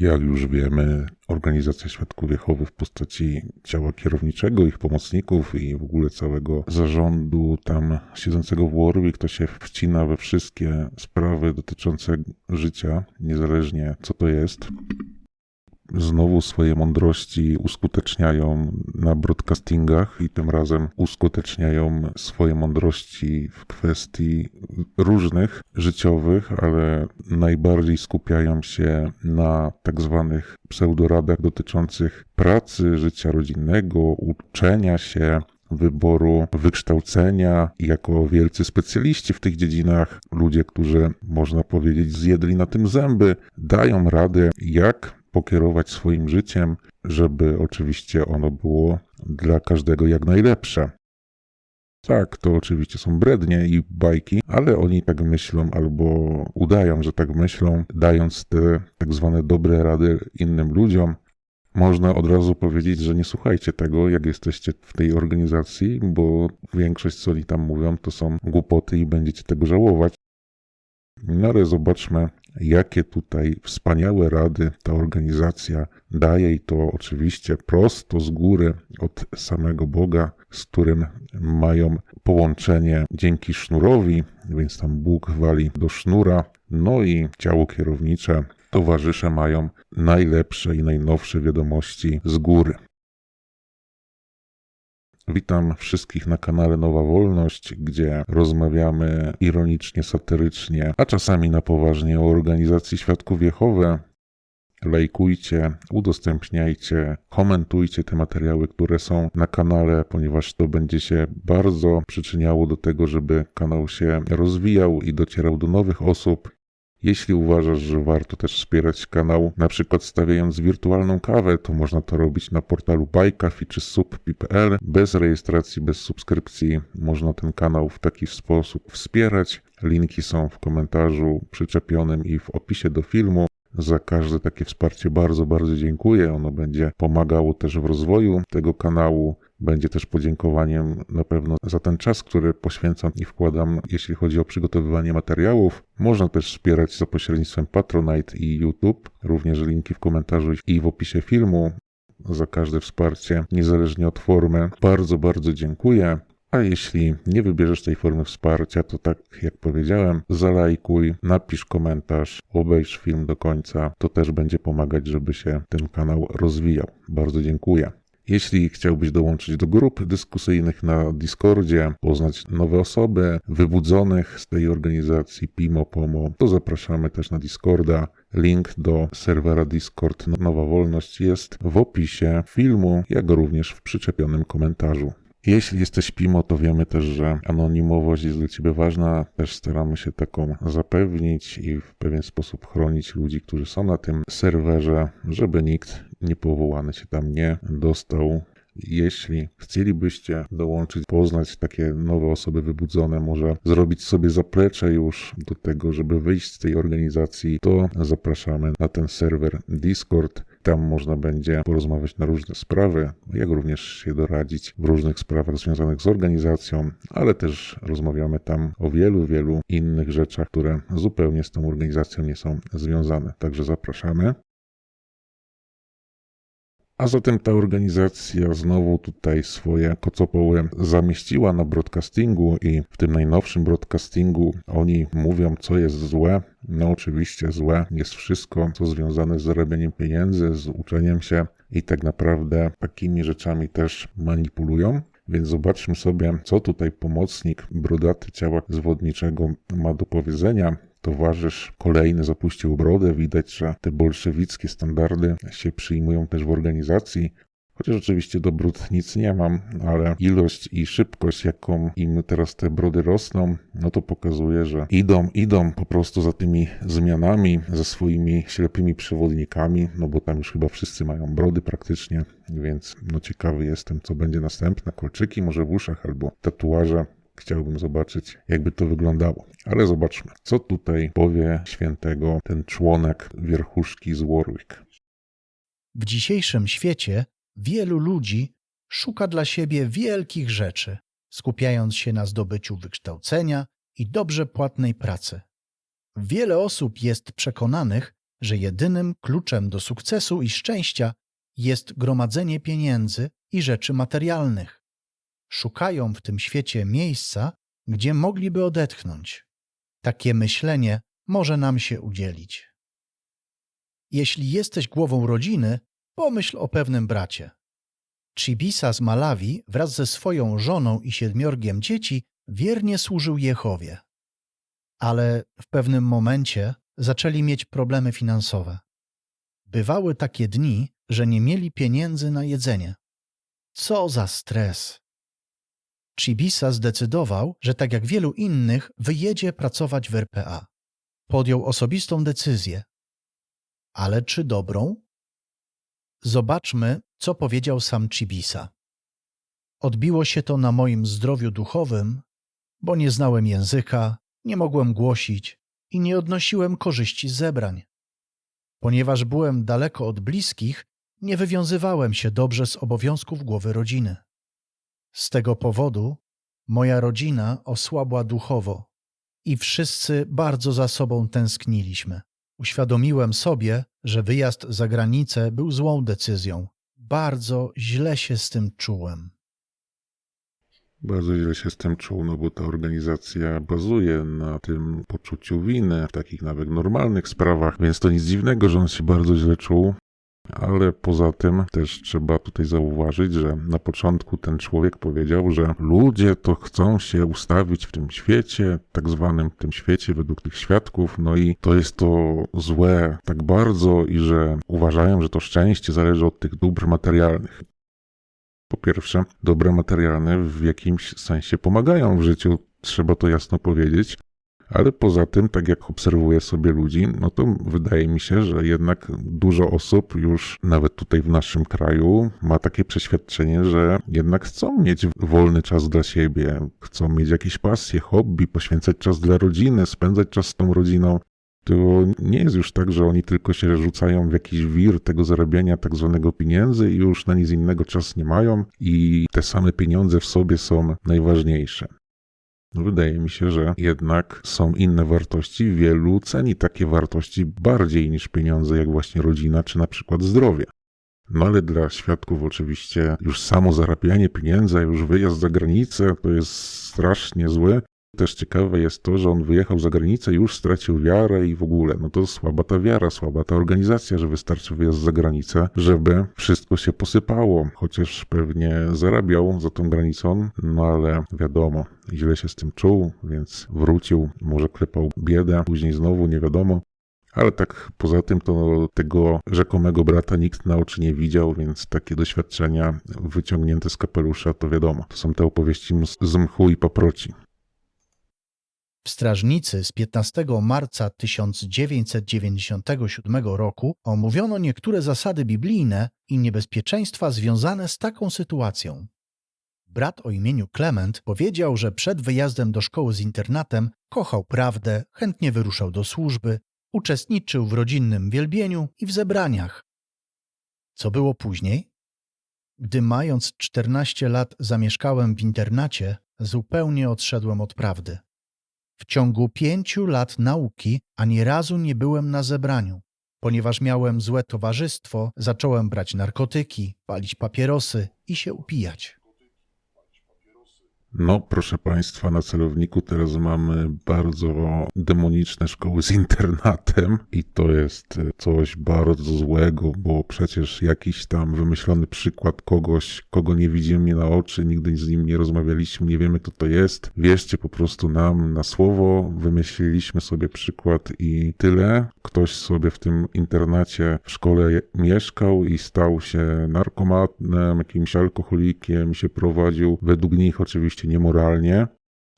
Jak już wiemy, organizacja Świadków Jehowy w postaci ciała kierowniczego, ich pomocników i w ogóle całego zarządu tam siedzącego w Warwick, to się wcina we wszystkie sprawy dotyczące życia, niezależnie co to jest znowu swoje mądrości uskuteczniają na broadcastingach i tym razem uskuteczniają swoje mądrości w kwestii różnych życiowych, ale najbardziej skupiają się na tak zwanych pseudoradach dotyczących pracy, życia rodzinnego, uczenia się, wyboru wykształcenia. Jako wielcy specjaliści w tych dziedzinach, ludzie, którzy można powiedzieć zjedli na tym zęby, dają radę, jak pokierować swoim życiem, żeby oczywiście ono było dla każdego jak najlepsze. Tak, to oczywiście są brednie i bajki, ale oni tak myślą albo udają, że tak myślą, dając te tak zwane dobre rady innym ludziom. Można od razu powiedzieć, że nie słuchajcie tego, jak jesteście w tej organizacji, bo większość, co oni tam mówią, to są głupoty i będziecie tego żałować. No ale zobaczmy, jakie tutaj wspaniałe rady ta organizacja daje i to oczywiście prosto z góry od samego Boga, z którym mają połączenie dzięki sznurowi, więc tam Bóg wali do sznura, no i ciało kierownicze, towarzysze mają najlepsze i najnowsze wiadomości z góry. Witam wszystkich na kanale Nowa Wolność, gdzie rozmawiamy ironicznie, satyrycznie, a czasami na poważnie o organizacji Świadków Jehowy. Lajkujcie, udostępniajcie, komentujcie te materiały, które są na kanale, ponieważ to będzie się bardzo przyczyniało do tego, żeby kanał się rozwijał i docierał do nowych osób. Jeśli uważasz, że warto też wspierać kanał, na przykład stawiając wirtualną kawę, to można to robić na portalu buycoffee czy sub.pl. Bez rejestracji, bez subskrypcji można ten kanał w taki sposób wspierać. Linki są w komentarzu przyczepionym i w opisie do filmu. Za każde takie wsparcie bardzo, bardzo dziękuję. Ono będzie pomagało też w rozwoju tego kanału. Będzie też podziękowaniem na pewno za ten czas, który poświęcam i wkładam, jeśli chodzi o przygotowywanie materiałów. Można też wspierać za pośrednictwem Patronite i YouTube. Również linki w komentarzu i w opisie filmu. Za każde wsparcie, niezależnie od formy. Bardzo, bardzo dziękuję. A jeśli nie wybierzesz tej formy wsparcia, to tak jak powiedziałem, zalajkuj, napisz komentarz, obejrz film do końca. To też będzie pomagać, żeby się ten kanał rozwijał. Bardzo dziękuję. Jeśli chciałbyś dołączyć do grup dyskusyjnych na Discordzie, poznać nowe osoby wybudzonych z tej organizacji PIMO POMO, to zapraszamy też na Discorda. Link do serwera Discord Nowa Wolność jest w opisie filmu, jak również w przyczepionym komentarzu. Jeśli jesteś PIMO, to wiemy też, że anonimowość jest dla Ciebie ważna. Też staramy się taką zapewnić i w pewien sposób chronić ludzi, którzy są na tym serwerze, żeby nikt niepowołany się tam nie dostał. Jeśli chcielibyście dołączyć, poznać takie nowe osoby wybudzone, może zrobić sobie zaplecze już do tego, żeby wyjść z tej organizacji, to zapraszamy na ten serwer Discord. Tam można będzie porozmawiać na różne sprawy, jak również się doradzić w różnych sprawach związanych z organizacją, ale też rozmawiamy tam o wielu, wielu innych rzeczach, które zupełnie z tą organizacją nie są związane. Także zapraszamy. A zatem ta organizacja znowu tutaj swoje kocopoły zamieściła na broadcastingu i w tym najnowszym broadcastingu oni mówią, co jest złe. No oczywiście złe jest wszystko, co związane z zarabianiem pieniędzy, z uczeniem się i tak naprawdę takimi rzeczami też manipulują. Więc zobaczmy sobie, co tutaj pomocnik brodaty ciała zwodniczego ma do powiedzenia. Towarzysz kolejny zapuścił brodę. Widać, że te bolszewickie standardy się przyjmują też w organizacji. Chociaż oczywiście do brud nic nie mam, ale ilość i szybkość, jaką im teraz te brody rosną, no to pokazuje, że idą, idą po prostu za tymi zmianami, za swoimi ślepymi przewodnikami, no bo tam już chyba wszyscy mają brody praktycznie, więc no ciekawy jestem, co będzie następne. Kolczyki może w uszach albo tatuaże. Chciałbym zobaczyć, jakby to wyglądało. Ale zobaczmy, co tutaj powie świętego ten członek wierchuszki z Warwick. W dzisiejszym świecie wielu ludzi szuka dla siebie wielkich rzeczy, skupiając się na zdobyciu wykształcenia i dobrze płatnej pracy. Wiele osób jest przekonanych, że jedynym kluczem do sukcesu i szczęścia jest gromadzenie pieniędzy i rzeczy materialnych. Szukają w tym świecie miejsca, gdzie mogliby odetchnąć. Takie myślenie może nam się udzielić. Jeśli jesteś głową rodziny, pomyśl o pewnym bracie. Chibisa z Malawi wraz ze swoją żoną i siedmiorgiem dzieci wiernie służył Jehowie. Ale w pewnym momencie zaczęli mieć problemy finansowe. Bywały takie dni, że nie mieli pieniędzy na jedzenie. Co za stres! Chibisa zdecydował, że tak jak wielu innych, wyjedzie pracować w RPA. Podjął osobistą decyzję. Ale czy dobrą? Zobaczmy, co powiedział sam Chibisa. Odbiło się to na moim zdrowiu duchowym, bo nie znałem języka, nie mogłem głosić i nie odnosiłem korzyści z zebrań. Ponieważ byłem daleko od bliskich, nie wywiązywałem się dobrze z obowiązków głowy rodziny. Z tego powodu moja rodzina osłabła duchowo i wszyscy bardzo za sobą tęskniliśmy. Uświadomiłem sobie, że wyjazd za granicę był złą decyzją. Bardzo źle się z tym czułem. Bardzo źle się z tym czuł, no bo ta organizacja bazuje na tym poczuciu winy, w takich nawet normalnych sprawach, więc to nic dziwnego, że on się bardzo źle czuł. Ale poza tym też trzeba tutaj zauważyć, że na początku ten człowiek powiedział, że ludzie to chcą się ustawić w tym świecie, tak zwanym tym świecie według tych świadków, no i to jest to złe tak bardzo i że uważają, że to szczęście zależy od tych dóbr materialnych. Po pierwsze, dobra materialne w jakimś sensie pomagają w życiu, trzeba to jasno powiedzieć, ale poza tym, tak jak obserwuję sobie ludzi, no to wydaje mi się, że jednak dużo osób już nawet tutaj w naszym kraju ma takie przeświadczenie, że jednak chcą mieć wolny czas dla siebie, chcą mieć jakieś pasje, hobby, poświęcać czas dla rodziny, spędzać czas z tą rodziną. To nie jest już tak, że oni tylko się rzucają w jakiś wir tego zarabiania tak zwanego pieniędzy i już na nic innego czas nie mają i te same pieniądze w sobie są najważniejsze. Wydaje mi się, że jednak są inne wartości. Wielu ceni takie wartości bardziej niż pieniądze, jak właśnie rodzina czy na przykład zdrowie. No ale dla świadków oczywiście już samo zarabianie pieniędzy, już wyjazd za granicę to jest strasznie złe. Też ciekawe jest to, że on wyjechał za granicę, już stracił wiarę i w ogóle, no to słaba ta wiara, słaba ta organizacja, że wystarczy wyjazd za granicę, żeby wszystko się posypało, chociaż pewnie zarabiał za tą granicą, no ale wiadomo, źle się z tym czuł, więc wrócił, może klepał biedę, później znowu nie wiadomo. Ale tak poza tym to tego rzekomego brata nikt na oczy nie widział, więc takie doświadczenia wyciągnięte z kapelusza to wiadomo. To są te opowieści z mchu i paproci. Strażnicy z 15 marca 1997 roku omówiono niektóre zasady biblijne i niebezpieczeństwa związane z taką sytuacją. Brat o imieniu Clement powiedział, że przed wyjazdem do szkoły z internatem kochał prawdę, chętnie wyruszał do służby, uczestniczył w rodzinnym wielbieniu i w zebraniach. Co było później? Gdy mając 14 lat zamieszkałem w internacie, zupełnie odszedłem od prawdy. W ciągu pięciu lat nauki ani razu nie byłem na zebraniu. Ponieważ miałem złe towarzystwo, zacząłem brać narkotyki, palić papierosy i się upijać. No, proszę Państwa, na celowniku teraz mamy bardzo demoniczne szkoły z internatem i to jest coś bardzo złego, bo przecież jakiś tam wymyślony przykład kogoś, kogo nie widzimy na oczy, nigdy z nim nie rozmawialiśmy, nie wiemy kto to jest. Wierzcie po prostu nam na słowo, wymyśliliśmy sobie przykład i tyle. Ktoś sobie w tym internacie w szkole mieszkał i stał się narkomanem, jakimś alkoholikiem, się prowadził według nich oczywiście niemoralnie.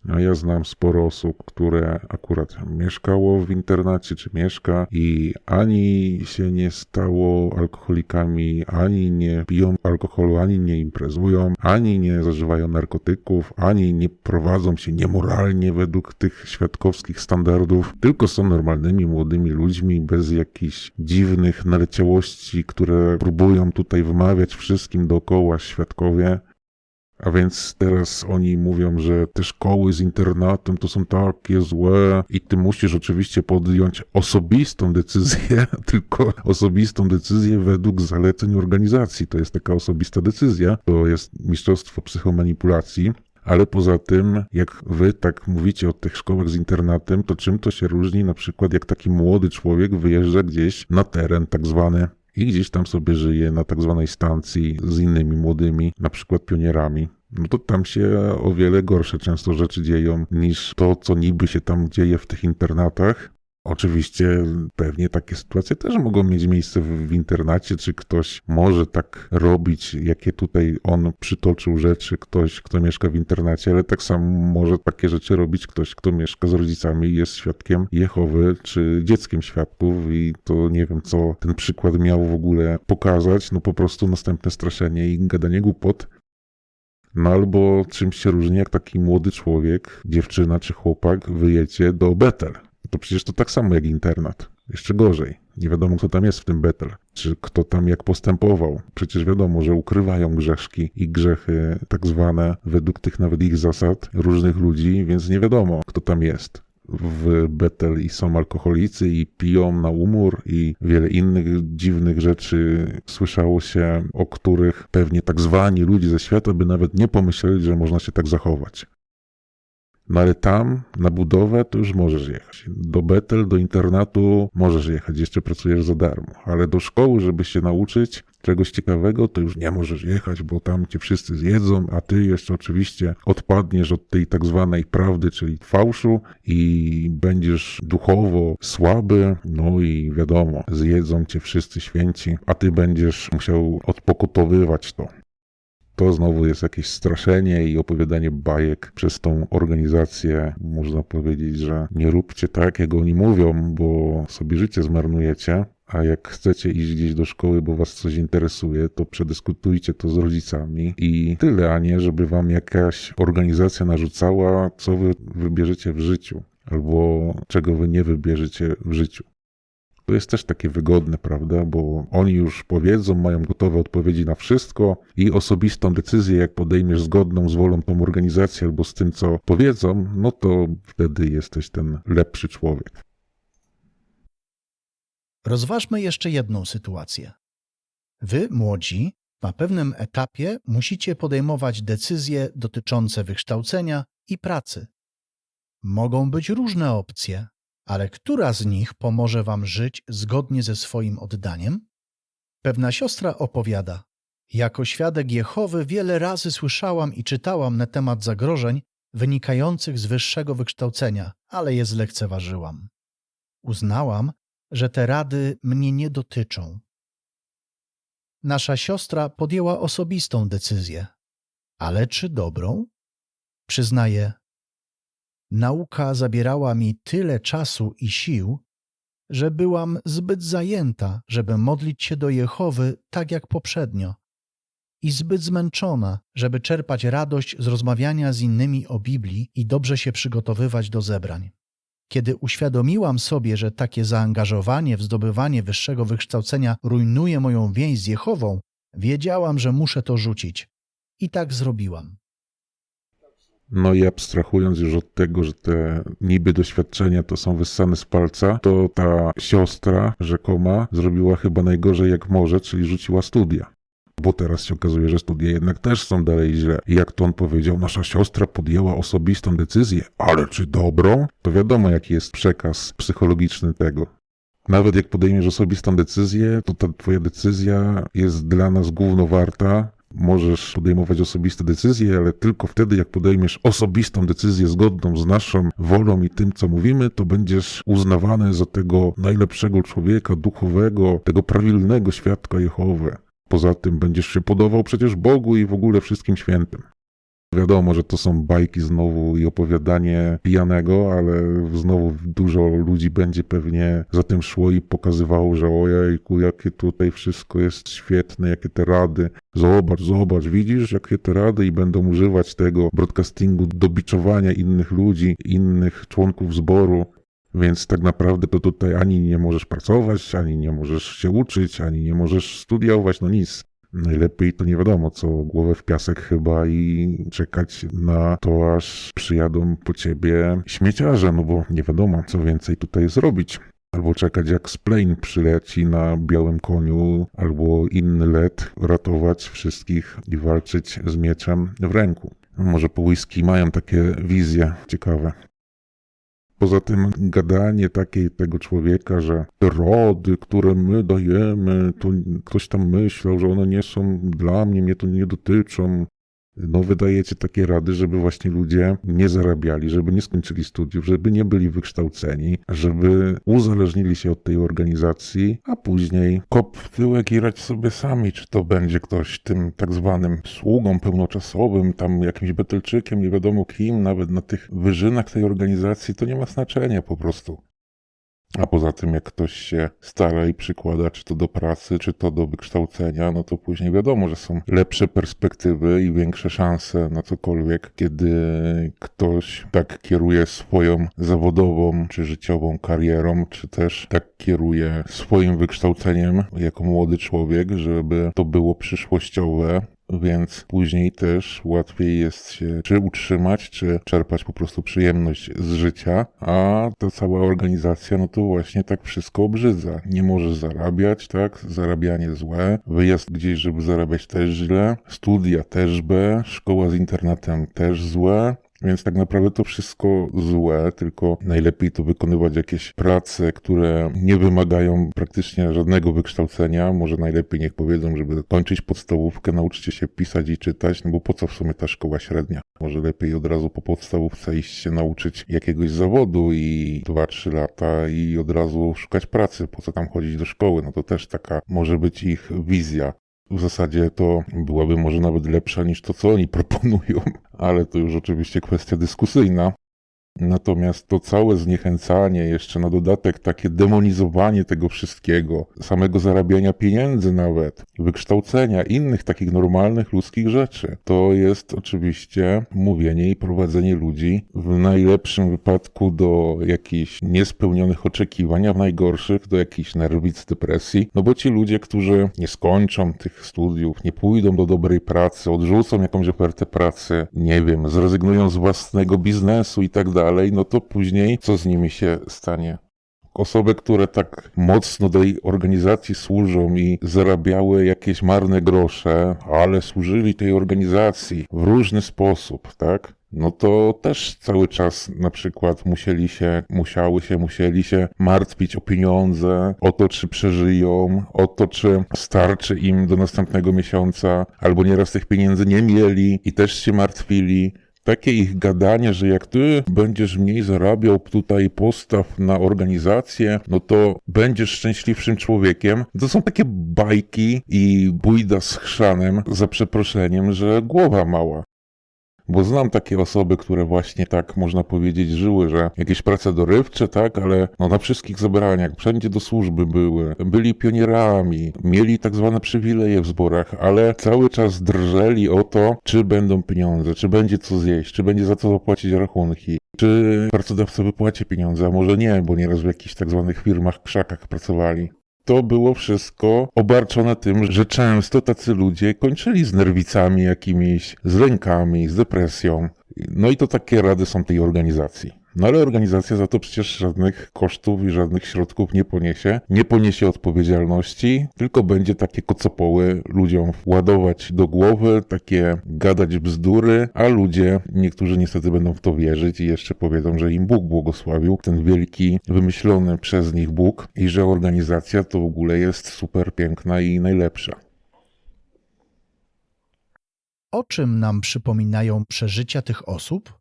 A ja znam sporo osób, które akurat mieszkało w internacie, czy mieszka i ani się nie stało alkoholikami, ani nie piją alkoholu, ani nie imprezują, ani nie zażywają narkotyków, ani nie prowadzą się niemoralnie według tych świadkowskich standardów, tylko są normalnymi, młodymi ludźmi, bez jakichś dziwnych naleciałości, które próbują tutaj wmawiać wszystkim dookoła świadkowie. A więc teraz oni mówią, że te szkoły z internatem to są takie złe i ty musisz oczywiście podjąć osobistą decyzję, tylko osobistą decyzję według zaleceń organizacji. To jest taka osobista decyzja, to jest mistrzostwo psychomanipulacji. Ale poza tym, jak wy tak mówicie o tych szkołach z internatem, to czym to się różni na przykład jak taki młody człowiek wyjeżdża gdzieś na teren tak zwany i gdzieś tam sobie żyje na tak zwanej stacji z innymi młodymi, na przykład pionierami. No to tam się o wiele gorsze często rzeczy dzieją niż to, co niby się tam dzieje w tych internatach. Oczywiście pewnie takie sytuacje też mogą mieć miejsce w, w internacie, czy ktoś może tak robić, jakie tutaj on przytoczył rzeczy, ktoś, kto mieszka w internacie, ale tak samo może takie rzeczy robić ktoś, kto mieszka z rodzicami i jest świadkiem Jehowy, czy dzieckiem świadków i to nie wiem, co ten przykład miał w ogóle pokazać, no po prostu następne straszenie i gadanie głupot. No albo czymś się różni, jak taki młody człowiek, dziewczyna czy chłopak wyjedzie do Betel. To przecież to tak samo jak internat. Jeszcze gorzej. Nie wiadomo, kto tam jest w tym Betel. Czy kto tam jak postępował. Przecież wiadomo, że ukrywają grzeszki i grzechy tak zwane, według tych nawet ich zasad, różnych ludzi, więc nie wiadomo, kto tam jest w Betel i są alkoholicy i piją na umór i wiele innych dziwnych rzeczy słyszało się, o których pewnie tak zwani ludzie ze świata by nawet nie pomyśleli, że można się tak zachować. No ale tam na budowę to już możesz jechać. Do Betel, do internatu możesz jechać, jeszcze pracujesz za darmo. Ale do szkoły, żeby się nauczyć czegoś ciekawego, to już nie możesz jechać, bo tam cię wszyscy zjedzą, a ty jeszcze oczywiście odpadniesz od tej tak zwanej prawdy, czyli fałszu i będziesz duchowo słaby, no i wiadomo, zjedzą cię wszyscy święci, a ty będziesz musiał odpokutowywać to to znowu jest jakieś straszenie i opowiadanie bajek przez tą organizację. Można powiedzieć, że nie róbcie tak, jak oni mówią, bo sobie życie zmarnujecie. A jak chcecie iść gdzieś do szkoły, bo was coś interesuje, to przedyskutujcie to z rodzicami i tyle, a nie żeby wam jakaś organizacja narzucała, co wy wybierzecie w życiu, albo czego wy nie wybierzecie w życiu. To jest też takie wygodne, prawda? Bo oni już powiedzą, mają gotowe odpowiedzi na wszystko i osobistą decyzję, jak podejmiesz zgodną z wolą tą organizację albo z tym, co powiedzą, no to wtedy jesteś ten lepszy człowiek. Rozważmy jeszcze jedną sytuację. Wy, młodzi, na pewnym etapie musicie podejmować decyzje dotyczące wykształcenia i pracy. Mogą być różne opcje, ale która z nich pomoże wam żyć zgodnie ze swoim oddaniem? Pewna siostra opowiada: Jako świadek Jehowy wiele razy słyszałam i czytałam na temat zagrożeń wynikających z wyższego wykształcenia, ale je zlekceważyłam. Uznałam, że te rady mnie nie dotyczą. Nasza siostra podjęła osobistą decyzję, ale czy dobrą? Przyznaję, Nauka zabierała mi tyle czasu i sił, że byłam zbyt zajęta, żeby modlić się do Jehowy tak jak poprzednio, i zbyt zmęczona, żeby czerpać radość z rozmawiania z innymi o Biblii i dobrze się przygotowywać do zebrań. Kiedy uświadomiłam sobie, że takie zaangażowanie w zdobywanie wyższego wykształcenia rujnuje moją więź z Jehową, wiedziałam, że muszę to rzucić. I tak zrobiłam. No i abstrahując już od tego, że te niby doświadczenia to są wyssane z palca, to ta siostra rzekoma zrobiła chyba najgorzej jak może, czyli rzuciła studia. Bo teraz się okazuje, że studia jednak też są dalej źle. I jak to on powiedział, nasza siostra podjęła osobistą decyzję, ale czy dobrą? To wiadomo, jaki jest przekaz psychologiczny tego. Nawet jak podejmiesz osobistą decyzję, to ta twoja decyzja jest dla nas głównowarta, Możesz podejmować osobiste decyzje, ale tylko wtedy, jak podejmiesz osobistą decyzję zgodną z naszą wolą i tym, co mówimy, to będziesz uznawany za tego najlepszego człowieka duchowego, tego prawilnego świadka Jehowy. Poza tym będziesz się podobał przecież Bogu i w ogóle wszystkim świętym. Wiadomo, że to są bajki znowu i opowiadanie pijanego, ale znowu dużo ludzi będzie pewnie za tym szło i pokazywało, że ojejku, jakie tutaj wszystko jest świetne, jakie te rady. Zobacz, zobacz, widzisz, jakie te rady i będą używać tego broadcastingu do biczowania innych ludzi, innych członków zboru. Więc tak naprawdę to tutaj ani nie możesz pracować, ani nie możesz się uczyć, ani nie możesz studiować, no nic. Najlepiej to nie wiadomo co, głowę w piasek chyba i czekać na to, aż przyjadą po ciebie śmieciarze, no bo nie wiadomo co więcej tutaj zrobić. Albo czekać jak Splain przyleci na białym koniu, albo inny let, ratować wszystkich i walczyć z mieczem w ręku. Może po whisky mają takie wizje ciekawe. Poza tym gadanie takiej tego człowieka, że te rody, które my dajemy, to ktoś tam myślał, że one nie są dla mnie, mnie to nie dotyczą. No wydajecie takie rady, żeby właśnie ludzie nie zarabiali, żeby nie skończyli studiów, żeby nie byli wykształceni, żeby uzależnili się od tej organizacji, a później kop w tyłek i radź sobie sami, czy to będzie ktoś tym tak zwanym sługą pełnoczasowym, tam jakimś betelczykiem, nie wiadomo kim, nawet na tych wyżynach tej organizacji, to nie ma znaczenia po prostu. A poza tym, jak ktoś się stara i przykłada, czy to do pracy, czy to do wykształcenia, no to później wiadomo, że są lepsze perspektywy i większe szanse na cokolwiek, kiedy ktoś tak kieruje swoją zawodową czy życiową karierą, czy też tak kieruje swoim wykształceniem jako młody człowiek, żeby to było przyszłościowe, więc później też łatwiej jest się czy utrzymać, czy czerpać po prostu przyjemność z życia, a ta cała organizacja, no to właśnie tak wszystko obrzydza. Nie możesz zarabiać, tak? Zarabianie złe, wyjazd gdzieś, żeby zarabiać też źle, studia też B, szkoła z internetem też złe, więc tak naprawdę to wszystko złe, tylko najlepiej to wykonywać jakieś prace, które nie wymagają praktycznie żadnego wykształcenia. Może najlepiej niech powiedzą, żeby kończyć podstawówkę, nauczcie się pisać i czytać, no bo po co w sumie ta szkoła średnia? Może lepiej od razu po podstawówce iść się nauczyć jakiegoś zawodu i 2-3 lata i od razu szukać pracy. Po co tam chodzić do szkoły? No to też taka może być ich wizja. W zasadzie to byłaby może nawet lepsza niż to, co oni proponują, ale to już oczywiście kwestia dyskusyjna. Natomiast to całe zniechęcanie, jeszcze na dodatek takie demonizowanie tego wszystkiego, samego zarabiania pieniędzy nawet, wykształcenia, innych takich normalnych ludzkich rzeczy, to jest oczywiście mówienie i prowadzenie ludzi w najlepszym wypadku do jakichś niespełnionych oczekiwań, a w najgorszych do jakichś nerwic, depresji. No bo ci ludzie, którzy nie skończą tych studiów, nie pójdą do dobrej pracy, odrzucą jakąś ofertę pracy, nie wiem, zrezygnują z własnego biznesu i tak dalej, no to później co z nimi się stanie? Osoby, które tak mocno tej organizacji służą i zarabiały jakieś marne grosze, ale służyli tej organizacji w różny sposób, tak? No to też cały czas na przykład musieli się, musiały się, musieli się martwić o pieniądze, o to, czy przeżyją, o to, czy starczy im do następnego miesiąca, albo nieraz tych pieniędzy nie mieli i też się martwili takie ich gadanie, że jak ty będziesz mniej zarabiał tutaj postaw na organizację, no to będziesz szczęśliwszym człowiekiem. To są takie bajki i bójda z chrzanem, za przeproszeniem, że głowa mała. Bo znam takie osoby, które właśnie tak można powiedzieć żyły, że jakieś prace dorywcze, tak, ale no na wszystkich zebraniach, wszędzie do służby były, byli pionierami, mieli tak zwane przywileje w zborach, ale cały czas drżeli o to, czy będą pieniądze, czy będzie co zjeść, czy będzie za co zapłacić rachunki, czy pracodawca wypłaci pieniądze, a może nie, bo nieraz w jakichś tak zwanych firmach, krzakach pracowali to było wszystko obarczone tym, że często tacy ludzie kończyli z nerwicami jakimiś, z lękami, z depresją. No i to takie rady są tej organizacji. No ale organizacja za to przecież żadnych kosztów i żadnych środków nie poniesie, nie poniesie odpowiedzialności, tylko będzie takie kocopoły ludziom ładować do głowy, takie gadać bzdury, a ludzie, niektórzy niestety będą w to wierzyć i jeszcze powiedzą, że im Bóg błogosławił, ten wielki, wymyślony przez nich Bóg i że organizacja to w ogóle jest super piękna i najlepsza. O czym nam przypominają przeżycia tych osób?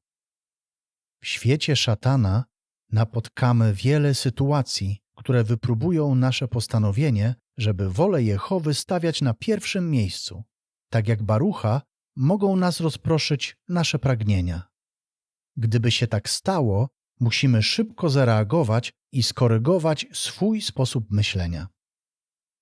Świecie szatana napotkamy wiele sytuacji, które wypróbują nasze postanowienie, żeby wolę Jehowy stawiać na pierwszym miejscu. Tak jak Barucha, mogą nas rozproszyć nasze pragnienia. Gdyby się tak stało, musimy szybko zareagować i skorygować swój sposób myślenia.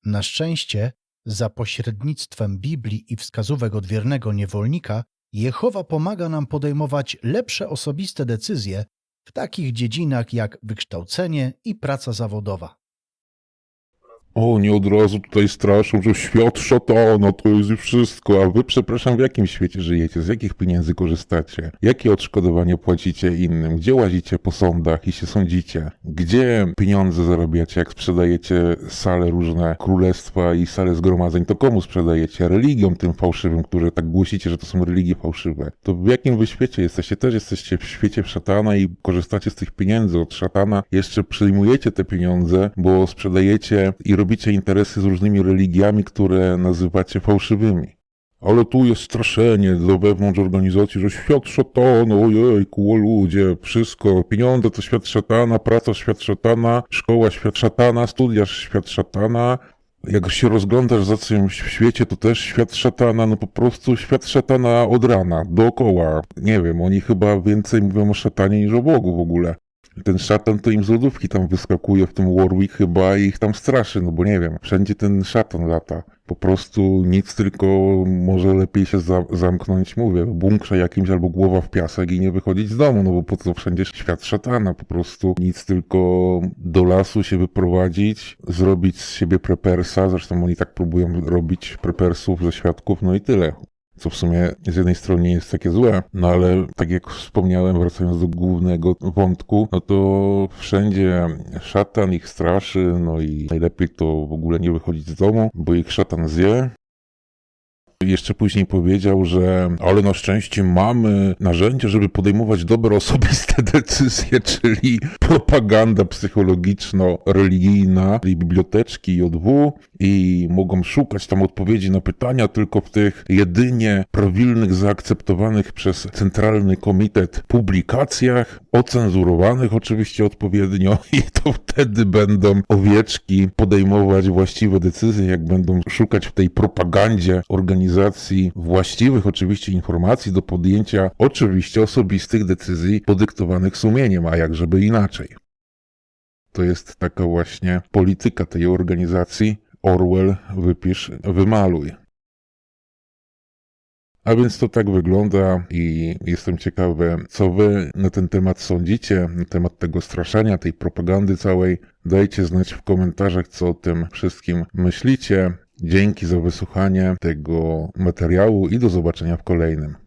Na szczęście, za pośrednictwem Biblii i wskazówek odwiernego niewolnika, Jehowa pomaga nam podejmować lepsze osobiste decyzje w takich dziedzinach jak wykształcenie i praca zawodowa. O, nie od razu tutaj straszą, że świat szatana to jest wszystko. A wy, przepraszam, w jakim świecie żyjecie? Z jakich pieniędzy korzystacie? Jakie odszkodowanie płacicie innym? Gdzie łazicie po sądach i się sądzicie? Gdzie pieniądze zarabiacie, jak sprzedajecie sale różne królestwa i sale zgromadzeń? To komu sprzedajecie? Religiom tym fałszywym, które tak głosicie, że to są religie fałszywe. To w jakim wy świecie jesteście? Też jesteście w świecie szatana i korzystacie z tych pieniędzy od szatana. Jeszcze przyjmujecie te pieniądze, bo sprzedajecie i robicie interesy z różnymi religiami, które nazywacie fałszywymi. Ale tu jest straszenie do wewnątrz organizacji, że świat szatana, ojejku, o ludzie, wszystko, pieniądze to świat szatana, praca świat szatana, szkoła świat szatana, studia świat szatana. Jak się rozglądasz za czymś w świecie, to też świat szatana, no po prostu świat szatana od rana, dookoła. Nie wiem, oni chyba więcej mówią o szatanie niż o Bogu w ogóle. Ten szatan to im z lodówki tam wyskakuje w tym Warwick chyba i ich tam straszy, no bo nie wiem, wszędzie ten szatan lata. Po prostu nic, tylko może lepiej się za zamknąć, mówię, w bunkrze jakimś albo głowa w piasek i nie wychodzić z domu, no bo po co wszędzie świat szatana, po prostu nic, tylko do lasu się wyprowadzić, zrobić z siebie prepersa, zresztą oni tak próbują robić prepersów ze świadków, no i tyle co w sumie z jednej strony nie jest takie złe, no ale tak jak wspomniałem, wracając do głównego wątku, no to wszędzie szatan ich straszy, no i najlepiej to w ogóle nie wychodzić z domu, bo ich szatan zje. Jeszcze później powiedział, że ale na szczęście mamy narzędzia, żeby podejmować dobre osobiste decyzje, czyli propaganda psychologiczno-religijna, czyli biblioteczki JW i mogą szukać tam odpowiedzi na pytania tylko w tych jedynie prawilnych, zaakceptowanych przez Centralny Komitet publikacjach, ocenzurowanych oczywiście odpowiednio i to wtedy będą owieczki podejmować właściwe decyzje, jak będą szukać w tej propagandzie organizacji właściwych oczywiście informacji do podjęcia oczywiście osobistych decyzji podyktowanych sumieniem, a jak żeby inaczej. To jest taka właśnie polityka tej organizacji. Orwell, wypisz, wymaluj. A więc to tak wygląda i jestem ciekawy, co wy na ten temat sądzicie, na temat tego straszenia, tej propagandy całej. Dajcie znać w komentarzach, co o tym wszystkim myślicie. Dzięki za wysłuchanie tego materiału i do zobaczenia w kolejnym.